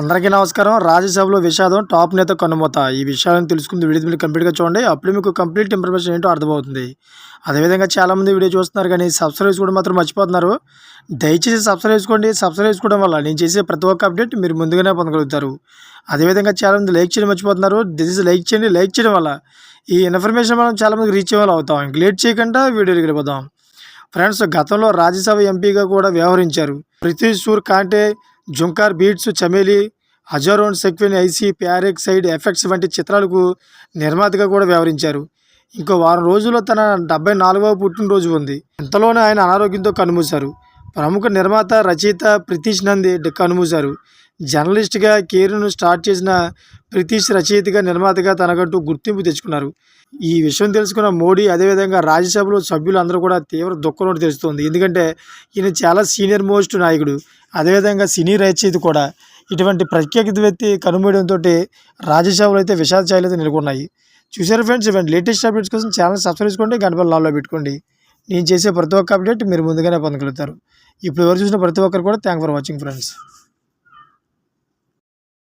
అందరికీ నమస్కారం. రాజ్యసభలో విషాదం టాప్ నేత కన్నుమూత. ఈ విషయాలను తెలుసుకుంది వీడియో మీరు కంప్లీట్గా చూడండి. అప్పుడు మీకు కంప్లీట్ ఇన్ఫర్మేషన్ ఏంటో అర్థమవుతుంది. అదేవిధంగా చాలామంది వీడియో చూస్తున్నారు కానీ సబ్స్క్రైబ్ చేసుకోవడం మాత్రం మర్చిపోతున్నారు. దయచేసి సబ్స్క్రైబ్ చేసుకోండి. సబ్స్క్రైబ్ చేసుకోవడం వల్ల నేను చేసే ప్రతి ఒక్క అప్డేట్ మీరు ముందుగానే పొందగలుగుతారు. అదేవిధంగా చాలామంది లైక్ చేయడం మర్చిపోతున్నారు. దిస్ లైక్ చేయండి. లైక్ చేయడం వల్ల ఈ ఇన్ఫర్మేషన్ మనం చాలామంది రీచ్ అవ్వాలి అవుతాం. ఇంక లేట్ చేయకుండా వీడియోకి వెళ్ళిపోదాం. ఫ్రెండ్స్ గతంలో రాజ్యసభ ఎంపీగా కూడా వ్యవహరించారు. ప్రిథ్వీశ్వర్ కాంటే జుంకార్ బీట్స్ చమేలి హజారోన్ సెక్విన్ ఐసీ ప్యారెక్ సైడ్ ఎఫెక్ట్స్ వంటి చిత్రాలకు నిర్మాతగా కూడా వ్యవహరించారు. ఇంకో వారం రోజుల్లో తన డెబ్బై నాలుగవ పుట్టినరోజు ఉంది. ఇంతలోనే ఆయన అనారోగ్యంతో కనుమూశారు ప్రముఖ నిర్మాత రచయిత ప్రితీష్ నంది కనుమూశారు జర్నలిస్ట్గా కెరీర్ను స్టార్ట్ చేసిన ప్రితీష్ రచయితగా నిర్మాతగా తనకంటూ గుర్తింపు తెచ్చుకున్నారు. ఈ విషయం తెలుసుకున్న మోడీ అదేవిధంగా రాజ్యసభలో సభ్యులు అందరూ కూడా తీవ్ర దుఃఖంలో తెలుస్తుంది ఎందుకంటే ఈయన చాలా సీనియర్ మోస్ట్ నాయకుడు అదేవిధంగా సినీ రచయిత కూడా. ఇటువంటి ప్రఖ్యాత వ్యక్తి కనుమూయడంతో రాజ్యసభలో అయితే విషాద ఛాయలు నెలకొన్నాయి. చూసారు ఫ్రెండ్స్ ఇవన్నీ లేటెస్ట్ అప్డేట్స్ కోసం ఛానల్ సబ్స్క్రైబ్ చేసుకోండి గంటపల్లి లాల్లో పెట్టుకోండి. నేను చేసే ప్రతి ఒక్క అప్డేట్ మీరు ముందుగానే పొందగలుగుతారు. ఇప్పుడు ఎవరు చూసిన ప్రతి ఒక్కరు కూడా థ్యాంక్ ఫర్ వాచింగ్ ఫ్రెండ్స్.